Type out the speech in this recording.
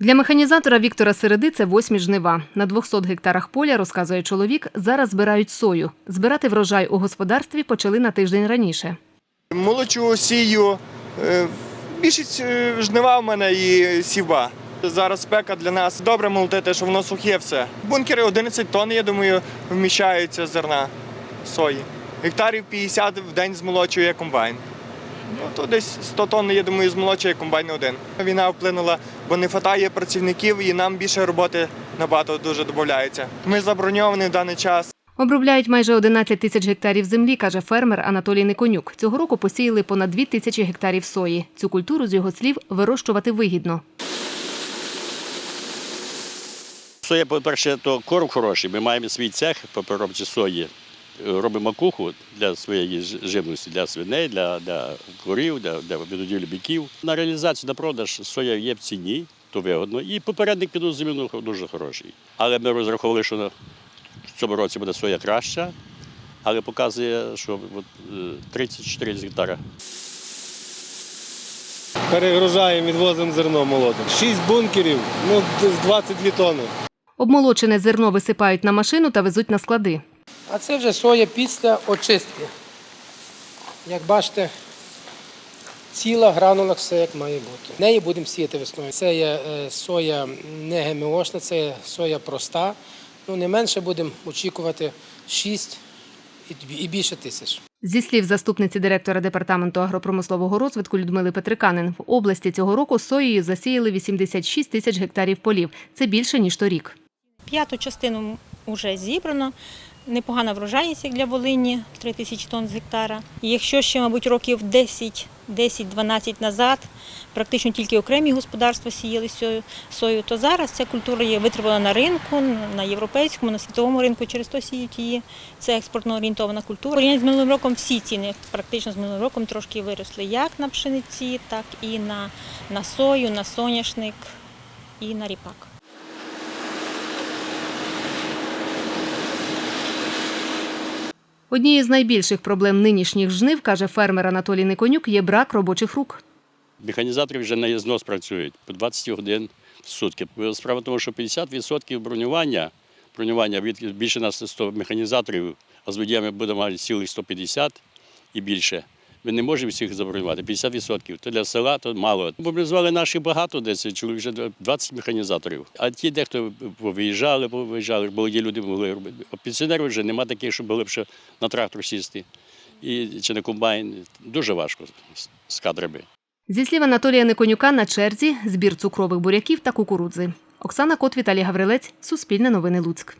Для механізатора Віктора Середи це восьмі жнива. На 200 гектарах поля, розказує чоловік, зараз збирають сою. Збирати врожай у господарстві почали на тиждень раніше. Молочу, сію. е, Більшість е, жнива в мене і сіва. Зараз спека для нас добре молотити, що воно сухе все. Бункери 11 тонн, я думаю, вміщаються зерна сої. Гектарів 50 в день змолочує комбайн. Ну, то десь 100 тонн, я думаю, змолочує комбайн один. Війна вплинула, бо не вистачає працівників і нам більше роботи набагато дуже додається. Ми заброньовані в даний час. Обробляють майже 11 тисяч гектарів землі, каже фермер Анатолій Никонюк. Цього року посіяли понад 2 тисячі гектарів сої. Цю культуру, з його слів, вирощувати вигідно. Соя, по-перше, то корм хороший. Ми маємо свій цех по переробці сої. Робимо макуху для своєї живності, для свиней, для, для курів, для, для відгодівлі біків. На реалізацію, на продаж соя є в ціні, то вигодно. І попередник під зимину дуже хороший. Але ми розраховували, що в цьому році буде соя краща, але показує, що е, 34 гектара Перегружаємо, відвозимо зерно молоде. Шість бункерів, ну десь 22 тонни. Обмолочене зерно висипають на машину та везуть на склади. А це вже соя після очистки. Як бачите, ціла гранула, все як має бути. Неї будемо сіяти весною. Це є е, соя не ГМОшна, це є соя проста. Ну, не менше будемо очікувати 6 і більше тисяч. Зі слів заступниці директора департаменту агропромислового розвитку Людмили Петриканин, в області цього року соєю засіяли 86 тисяч гектарів полів. Це більше ніж торік. П'яту частину вже зібрано. Непогана врожайність для Волині 3 тисячі тонн з гектара. І якщо ще, мабуть, років 10 10-12 назад практично тільки окремі господарства сіяли сою, то зараз ця культура є витримана на ринку, на європейському, на світовому ринку, через то сіють її. Це експортно орієнтована культура. Порівняно з минулим роком всі ціни практично з минулим роком трошки виросли як на пшениці, так і на, на сою, на соняшник і на ріпак. Однією з найбільших проблем нинішніх жнив, каже фермер Анатолій Никонюк, є брак робочих рук. Механізатори вже на знос працюють по 20 годин в сутки. Справа в тому, що 50% бронювання, бронювання від більше нас 100 механізаторів, а з водіями мати цілих 150 і більше. Ми не можемо всіх забронювати. 50%. То для села то мало. Мобілізували наші багато, десь чоловік вже 20 механізаторів. А ті, дехто виїжджали, виїжджали, молоді люди могли робити. А пенсіонерів вже нема таких, що були б ще на трактор сісти. І, чи на комбайн. Дуже важко з- кадрами. Зі слів Анатолія Никонюка на черзі збір цукрових буряків та кукурудзи. Оксана Кот, Віталій Гаврилець, Суспільне новини Луцьк.